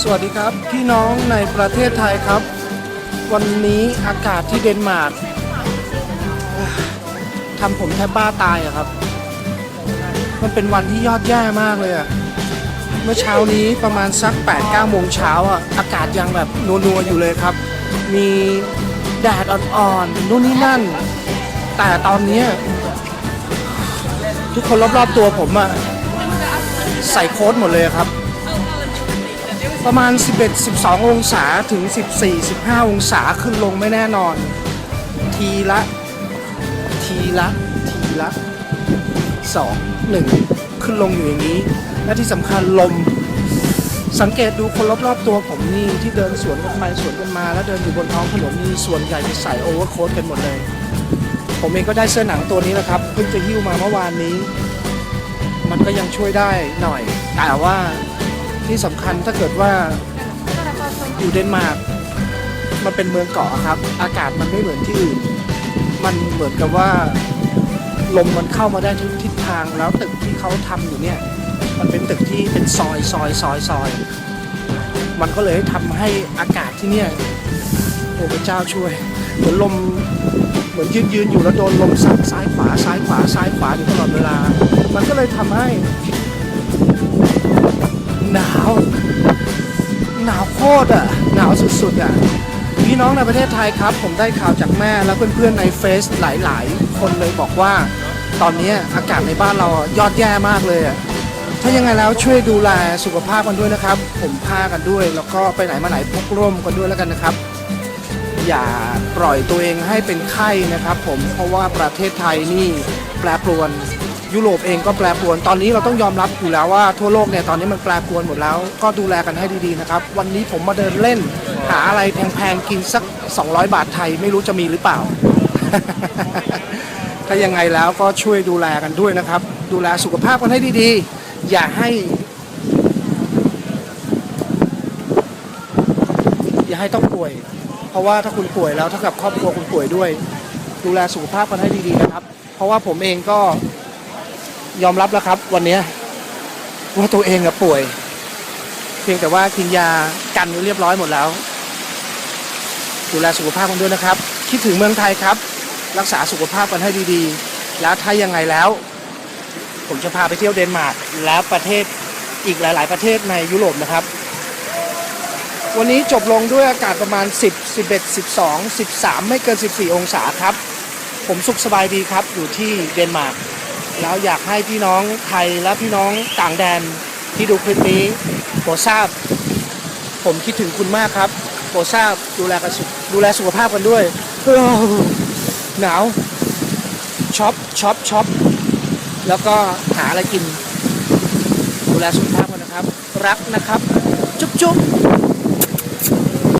สวัสดีครับ พี่น้องในประเทศไทยครับ วันนี้อากาศที่เดนมาร์กทำผมแทบบ้าตายอะครับ มันเป็นวันที่ยอดแย่มากเลยอะเมื่อเช้านี้ประมาณสัก 8-9 โมงเช้าอะอากาศยังแบบนัวๆอยู่เลยครับ มีแดดอ่อนๆนู่นนี่นั่น แต่ตอนนี้ ทุกคนรอบๆตัวผมอะใส่โค้ทหมดเลยครับ ประมาณ 11-12 องศาถึง 14-15 องศาขึ้นลงไม่แน่นอน ทีละ ทีละ ทีละ 2 1 ขึ้นลงอยู่อย่างนี้ และที่สำคัญลม สังเกตดูคนรอบๆตัวผมนี่ที่เดินสวนกันไปสวนกันมา แล้วเดินอยู่บนท้องถนนนี่ส่วนใหญ่จะใส่โอเวอร์โค้ทกันหมดเลย ผมเองก็ได้เสื้อหนังตัวนี้นะครับ เพิ่งจะหิ้วมาเมื่อวานนี้ มันก็ยังช่วยได้หน่อย แต่ว่า ที่สำคัญถ้าเกิดว่าอยู่เดนมาร์กมันเป็นเมืองเกาะครับ อากาศมันไม่เหมือนที่อื่น มันเหมือนกับว่าลมมันเข้ามาได้ทุกทิศทางแล้วตึกที่เขาทำอยู่เนี่ย มันเป็นตึกที่เป็นซอยซอยซอยซอย มันก็เลยทำให้อากาศที่เนี่ยโอ้พระเจ้าช่วย เหมือนลมเหมือนยืนยืนอยู่แล้วโดนลมซัดซ้ายขวาซ้ายขวาซ้ายขวาอยู่ตลอดเวลา มันก็เลยทำให้ห ตรอะหนาวสุดๆอะพี่น้องในประเทศไทยครับ ผมได้ข่าวจากแม่และเพื่อนๆในเฟซหลายๆ คนเลยบอกว่า ตอนนี้อากาศในบ้านเรายอดแย่มากเลยอะถ้ายังไงแล้วช่วยดูแลสุขภาพกันด้วยนะครับ ผมผ้ากันด้วย แล้วก็ไปไหนมาไหนพกร่มกันด้วยแล้วกันนะครับ อย่าปล่อยตัวเองให้เป็นไข้นะครับ ผมเพราะว่าประเทศไทยนี่แปรปรวน ยุโรปเองก็แปรปรวน ตอนนี้เราต้องยอมรับอยู่แล้วว่าทั่วโลกเนี่ยตอนนี้มันแปรปรวนหมดแล้ว ก็ดูแลกันให้ดีๆนะครับ วันนี้ผมมาเดินเล่น หาอะไรแพงๆกินสัก 200 บาทไทยไม่รู้จะมีหรือเปล่า ถ้ายังไงแล้วก็ช่วยดูแลกันด้วยนะครับ ดูแลสุขภาพกันให้ดีๆ อย่าให้ อย่าให้ต้องป่วย เพราะว่าถ้าคุณป่วยแล้วเท่ากับครอบครัวคุณป่วยด้วย ดูแลสุขภาพกันให้ดีๆนะครับ เพราะว่าผมเองก็ ยอมรับแล้วครับ วันนี้ว่าตัวเองอะป่วย เพียงแต่ว่ากินยากันเรียบร้อยหมดแล้ว ดูแลสุขภาพกันด้วยนะครับ คิดถึงเมืองไทยครับ รักษาสุขภาพกันให้ดีๆ แล้วถ้ายังไงแล้ว ผมจะพาไปเที่ยวเดนมาร์กและประเทศอีกหลาย ๆ ประเทศในยุโรปนะครับ วันนี้จบลงด้วยอากาศประมาณ 10 11 12 13 ไม่เกิน 14 องศาครับ ผมสุขสบายดีครับอยู่ที่เดนมาร์ก แล้วอยากให้พี่น้องไทยและพี่น้องต่างแดนที่ดูคลิปนี้โปรดทราบ ผมคิดถึงคุณมากครับโปรดทราบดูแลกันสุดูแลสุขภาพกันด้วยเออหนาวช็อปช็อปช็อปแล้วก็หาอะไรกิน ดูแลสุขภาพกันนะครับ รักนะครับ จุ๊บจุ๊บ